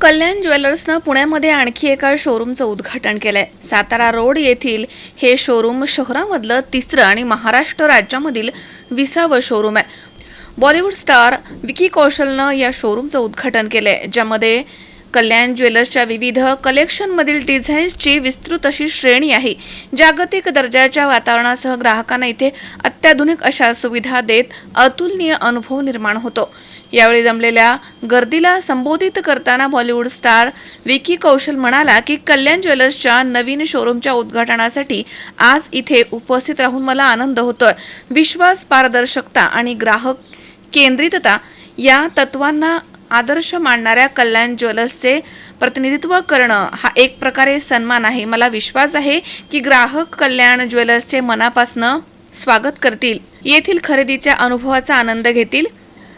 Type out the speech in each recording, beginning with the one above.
कल्याण ज्वेलर्सनं पुण्यामध्ये आणखी एका शोरूमचं उद्घाटन केलंय. सातारा रोड येथील हे शोरूम शहरामधलं तिसरं आणि महाराष्ट्र राज्यामधील विसावं शोरूम आहे. बॉलिवूड स्टार विकी कौशलनं या शोरूमचं उद्घाटन केलंय ज्यामध्ये कल्याण ज्वेलर्सच्या विविध कलेक्शनमधील डिझाईन्सची विस्तृत अशी श्रेणी आहे. जागतिक दर्जाच्या वातावरणासह ग्राहकांना इथे अत्याधुनिक अशा सुविधा देत अतुलनीय अनुभव निर्माण होतो. यावेळी जमलेल्या गर्दीला संबोधित करताना बॉलिवूड स्टार विकी कौशल म्हणाला की कल्याण ज्वेलर्सच्या नवीन शोरूमच्या उद्घाटनासाठी आज इथे उपस्थित राहून मला आनंद होतोय. विश्वास पारदर्शकता आणि ग्राहक केंद्रितता या तत्वांना आदर्श मानणाऱ्या कल्याण ज्वेलर्सचे प्रतिनिधित्व करणं हा एक प्रकारे सन्मान आहे. मला विश्वास आहे की ग्राहक कल्याण ज्वेलर्सचे मनापासनं स्वागत करतील येथील खरेदीच्या अनुभवाचा आनंद घेतील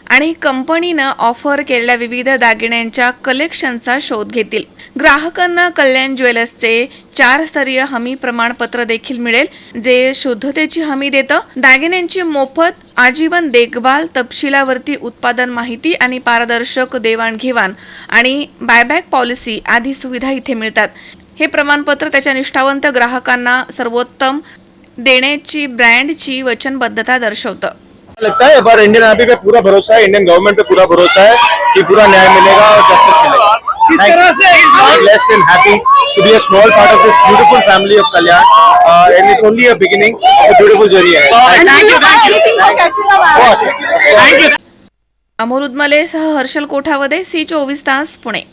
आणि कंपनीनं ऑफर केलेल्या विविध दागिन्यांच्या कलेक्शनचा शोध घेतील. ग्राहकांना कल्याण ज्वेलर्सचे चार स्तरीय हमी प्रमाणपत्र देखील मिळेल जे शुद्धतेची हमी देतं. दागिन्यांची मोफत आजीवन देखभाल तपशिलावरती उत्पादन माहिती आणि पारदर्शक देवाणघेवाण आणि बायबॅक पॉलिसी आदी सुविधा इथे मिळतात. हे प्रमाणपत्र त्याच्या निष्ठावंत ग्राहकांना सर्वोत्तम देण्याची ब्रँडची वचनबद्धता दर्शवतं. लगता है पर इंडियन आर्मी पे पूरा भरोसा है इंडियन गवर्नमेंट पे पूरा भरोसा है कि पूरा न्याय मिलेगा और जस्टिस मिलेगा। Small part of this beautiful family of Kalyan and it's only beginning beautiful जरिए है अमोल उदमले सह हर्षल कोठावदे सी चोवीस तास पुणे